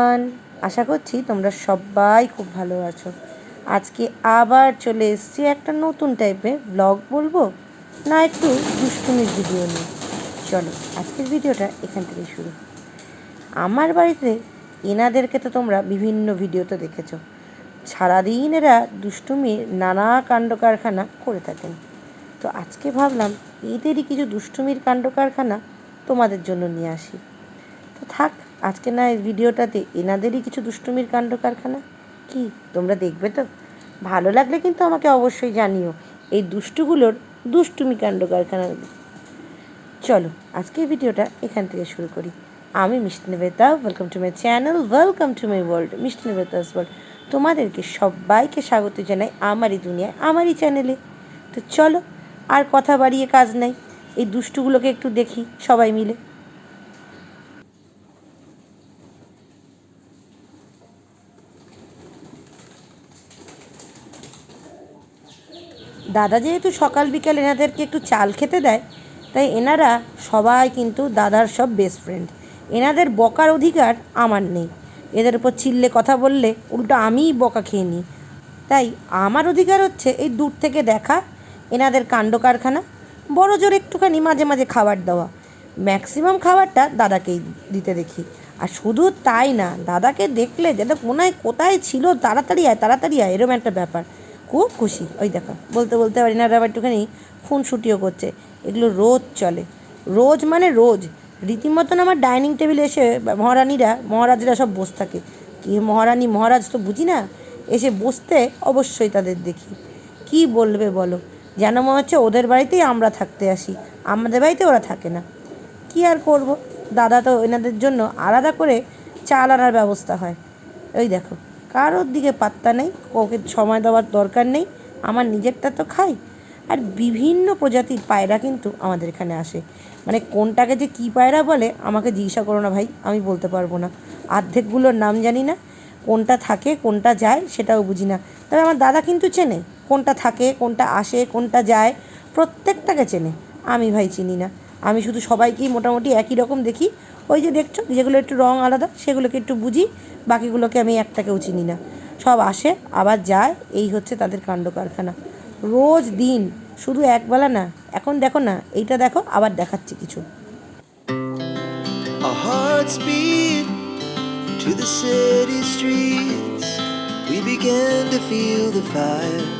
Everyone, আশা করছি তোমরা সবাই খুব ভালো আছো। আজকে আবার চলে এসছি একটা নতুন টাইপের ব্লগ বলব, না একটু দুষ্টুমির ভিডিও নিয়ে। চলো, আজকের ভিডিওটা এখান থেকে শুরু। আমার বাড়িতে এনাদেরকে তো তোমরা বিভিন্ন ভিডিওতে দেখেছ। সারাদিন এরা দুষ্টুমির নানা কাণ্ড কারখানা করে থাকেন। তো আজকে ভাবলাম, এদেরই কিছু দুষ্টুমির কাণ্ড কারখানা তোমাদের জন্য নিয়ে আসি। তো থাক আজকে না এই ভিডিওটাতে এনাদেরই কিছু দুষ্টুমির কাণ্ড কারখানা? কি, তোমরা দেখবে তো? ভালো লাগলে কিন্তু আমাকে অবশ্যই জানিও এই দুষ্টুগুলোর দুষ্টুমি কাণ্ড কারখানা চলো, আজকের ভিডিওটা এখান থেকে শুরু করি। আমি Mishti Nibeta welcome to my channel welcome to my world Mishti Nibeta's world তোমাদেরকে সবাইকে স্বাগত জানাই আমারই দুনিয়ায়, আমারই চ্যানেলে তো চলো, আর কথা বাড়িয়ে কাজ নাই। এই দুষ্টুগুলোকে একটু দেখি, সবাই মিলে। দাদা যেহেতু সকাল বিকাল এনাদেরকে একটু চাল খেতে দেয়, তাই এনারা সবাই কিন্তু দাদার সব বেস্ট ফ্রেন্ড এনাদের বকার অধিকার আমার নেই। এদের উপর চিল্লে কথা বললে উল্টো আমিই বকা খেয়ে নিই। তাই আমার অধিকার হচ্ছে এই দূর থেকে দেখা, এনাদের কাণ্ড কারখানা, বড় জোর একটুখানি মাঝে মাঝে খাবার দেওয়া। ম্যাক্সিমাম খাবারটা দাদাকেই দিতে দেখি। আর শুধু তাই না, দাদাকে দেখলে যেন কোনায় কোথায় ছিল, তাড়াতাড়ি আয় তাড়াতাড়ি আয় এরকম একটা ব্যাপার। খুব খুশি। ওই দেখো, বলতে বলতে পারি এনারা আবার একটুখানি ফোন শুটিও করছে। এগুলো রোজ চলে। রোজ মানে রোজ। রীতিমতন আমার ডাইনিং টেবিলে এসে মহারানীরা, মহারাজরা সব বসে থাকে। কি মহারানী, মহারাজ তো বুঝি না? এসে বসতে অবশ্যই তাদের দেখি। কি বলবে বলো? যেন মনে হচ্ছে ওদের বাড়িতেই আমরা থাকতে আসি। আমাদের বাড়িতে ওরা থাকে না। কি আর করব? দাদা তো এনাদের জন্য আলাদা করে চাল আনার ব্যবস্থা হয়। ওই দেখো। কারোর দিকে পাত্তা নেই, ওকে সময় দেওয়ার দরকার নেই, আমার নিজেরটা তো খাই। আর বিভিন্ন প্রজাতির পায়রা কিন্তু আমাদের এখানে আসে। মানে কোনটাকে যে কী পায়রা বলে, আমাকে জিজ্ঞাসা করো না ভাই, আমি বলতে পারব না। অর্ধেকগুলোর নাম জানি না, কোনটা থাকে, কোনটা যায়, সেটাও বুঝি না। তবে আমার দাদা কিন্তু চেনে, কোনটা থাকে, কোনটা আসে, কোনটা যায়, প্রত্যেকটাকে চেনে। আমি ভাই চিনি না। আমি শুধু সবাইকেই মোটামুটি একই রকম দেখি ওই যে দেখছ, যেগুলো একটু রং আলাদা, সেগুলোকে একটু বুঝি, বাকিগুলোকে আমি একটাকেও চিনি না সব আসে, আবার যায়, এই হচ্ছে তাদের কাণ্ড কারখানা রোজ দিন, শুধু একবেলা না, এখন দেখো না, এইটা দেখো, আবার দেখাচ্ছি কিছু to the city streets. We began to feel the fire.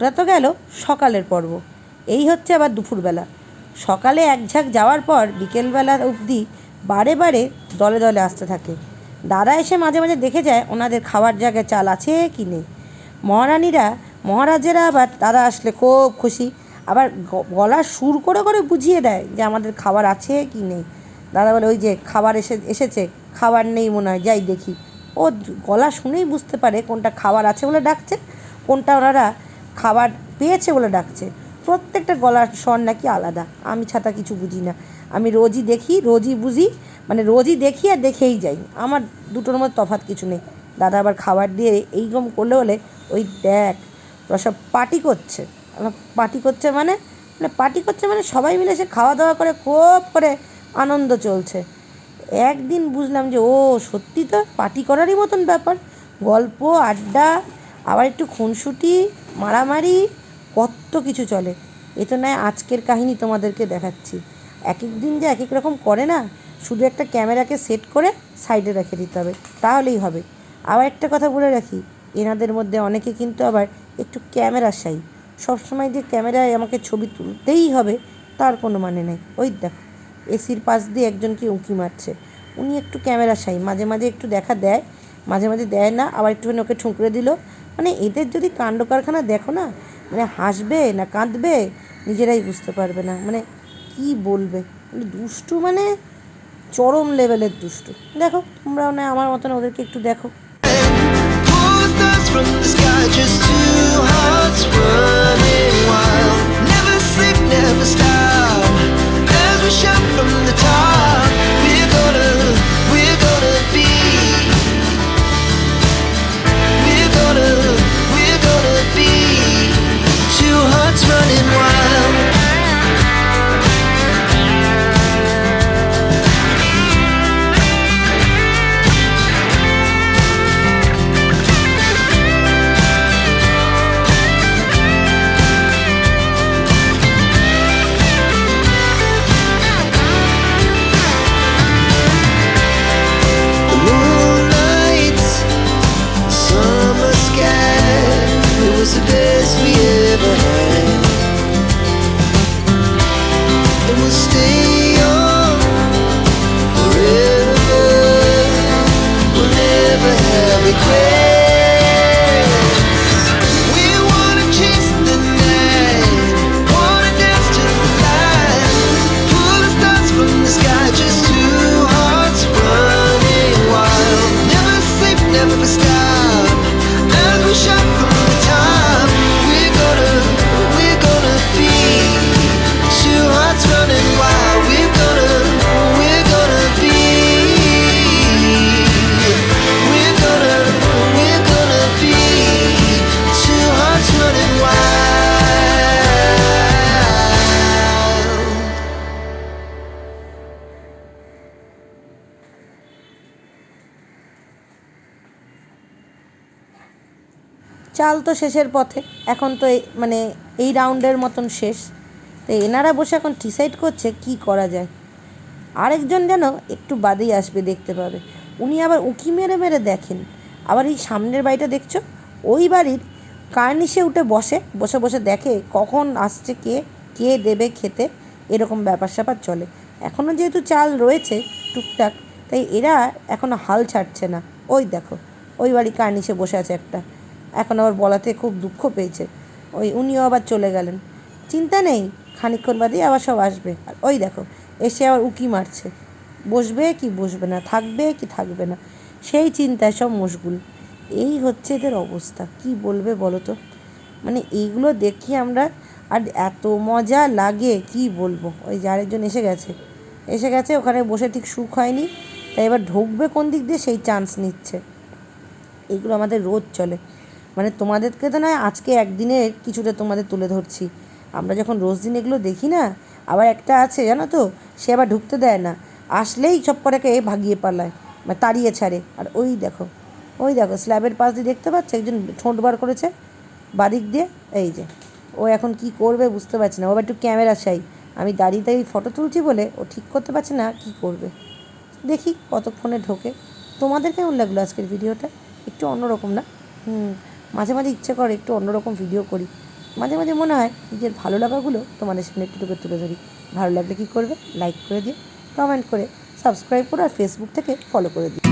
ওটা তো গেল সকালের পর্ব। এই হচ্ছে আবার দুপুরবেলা। সকালে এক ঝাঁক যাওয়ার পর বিকেলবেলা অবধি বারে বারে দলে দলে আসতে থাকে। দাদা এসে মাঝে মাঝে দেখে যায় ওনাদের খাওয়ার জায়গায় চাল আছে কি নেই। মহারানীরা, মহারাজেরা আবার দাদা আসলে খুব খুশি। আবার গলা সুর করে করে বুঝিয়ে দেয় যে আমাদের খাবার আছে কি নেই। দাদা বলে, ওই যে খাবার এসে, এসেছে, খাবার নেই মনে হয়, যাই দেখি। ও গলা শুনেই বুঝতে পারে কোনটা খাবার আছে বলে ডাকছে, কোনটা ওনারা খাবার পেয়েছে বলে ডাকছে। প্রত্যেকটা গলার স্বর নাকি আলাদা। আমি ছাতা কিছু বুঝি না। আমি রোজই দেখি, রোজই বুঝি মানে রোজই দেখি আর দেখেই যাই। আমার দুটোর মধ্যে তফাৎ কিছু নেই। দাদা আবার খাবার দিয়ে এইরকম করলে বলে, ওই দেখ ওরা সব পার্টি করছে। পার্টি করছে মানে মানে পার্টি করছে মানে সবাই মিলে সে খাওয়া দাওয়া করে, খুব করে আনন্দ চলছে। একদিন বুঝলাম যে, ও, সত্যি তো পার্টি করারই মতন ব্যাপার। গল্প, আড্ডা, আবার একটু খুনসুটি মারামারি কত কিছু চলে। এ তো নয় আজকের কাহিনী তোমাদেরকে দেখাচ্ছি। এক এক দিন যে এক এক রকম করে না, শুধু একটা ক্যামেরাকে সেট করে সাইডে রেখে দিতে হবে, তাহলেই হবে। আবার একটা কথা বলে রাখি, এনাদের মধ্যে অনেকে কিন্তু আবার একটু ক্যামেরা সাই সবসময় যে ক্যামেরায় আমাকে ছবি তুলতেই হবে, তার কোনো মানে নেই। ওই দেখো, এসির পাশ দিয়ে একজনকে উঁকি মারছে। উনি একটু ক্যামেরা সাই মাঝে মাঝে একটু দেখা দেয়, মাঝে মাঝে দেয় না, আবার একটুখানি ওকে ঠুকরে দিল। মানে এদের যদি কাণ্ড কারখানা দেখো না মানে হাসবে না কাঁদবে নিজেরাই বুঝতে পারবে না। মানে কি বলবে? মানে দুষ্টু মানে চরম লেভেলের দুষ্টু। দেখো তোমরাও না আমার মতন ওদেরকে একটু দেখো। Never stop. As we shout from the top, চাল তো শেষের পথে। এখন তো মানে এই রাউন্ডের মতন শেষ। তো এনারা বসে এখন ডিসাইড করছে কি করা যায়। আরেকজন যেন একটু বাদেই আসবে দেখতে পাবে। উনি আবার উকি মেরে মেরে দেখেন। আবার এই সামনের বাড়িটা দেখছ? ওই বাড়ির কার্নিশে উঠে বসে। বসে বসে দেখে কখন আসছে কে কে দেবে খেতে। এরকম ব্যাপার স্যাপার চলে। এখনও যেহেতু চাল রয়েছে টুকটাক, তাই এরা এখনও হাল ছাড়ছে না। ওই দেখো, ওই বাড়ি কার্নিশে বসে আছে একটা। এখন আবার বলাতে খুব দুঃখ পেয়েছে। ওই উনিও আবার চলে গেলেন। চিন্তা নেই, খানিকক্ষণ বাদেই আবার সব আসবে। আর ওই দেখো, এসে আবার উকি মারছে। বসবে কি বসবে না, থাকবে কি থাকবে না, সেই চিন্তায় সব মশগুল। এই হচ্ছে এদের অবস্থা, কি বলবে বলো তো? মানে এইগুলো দেখি আমরা, আর এত মজা লাগে, কি বলব? ওই যে আরেকজন এসে গেছে। এসে গেছে, ওখানে বসে ঠিক সুখ হয়নি, তাই এবার ঢুকবে কোন দিক দিয়ে? সেই চান্স নিচ্ছে। এগুলো আমাদের রোজ চলে। মানে তোমাদেরকে তো নয়, আজকে একদিনের কিছুটা তোমাদের তুলে ধরছি। আমরা যখন রোজ দিন এগুলো দেখি না, আবার একটা আছে, জানো তো, সে আবার ঢুকতে দেয় না। আসলেই সব কটাকে ভাগিয়ে পালায় মানে তাড়িয়ে ছাড়ে। আর ওই দেখো ওই দেখো, স্ল্যাবের পাশ দিয়ে দেখতে পাচ্ছ, একজন ঠোঁট বার করেছে, বাদিক দিয়ে, এই যে। ও এখন কি করবে বুঝতে পারছি না। ও একটু ক্যামেরা চাই। আমি দাঁড়িয়ে দাঁড়িয়ে ফটো তুলছি বলে ও ঠিক করতে পারছে না, কি করবে? দেখি কতক্ষণে ঢোকে। তোমাদের কেমন লাগল আজকের ভিডিওটা? একটু অন্যরকম না? হুম। মাঝে মাঝে ইচ্ছে করে একটু অন্যরকম ভিডিও করি। মাঝে মাঝে মনে হয় নিজের ভালো লাগাগুলো তোমাদের সামনে একটু টুকে তুলে ধরি। ভালো লাগলে কী করবে? লাইক করে দিও কমেন্ট করে সাবস্ক্রাইব করো আর ফেসবুক থেকে ফলো করে দিও।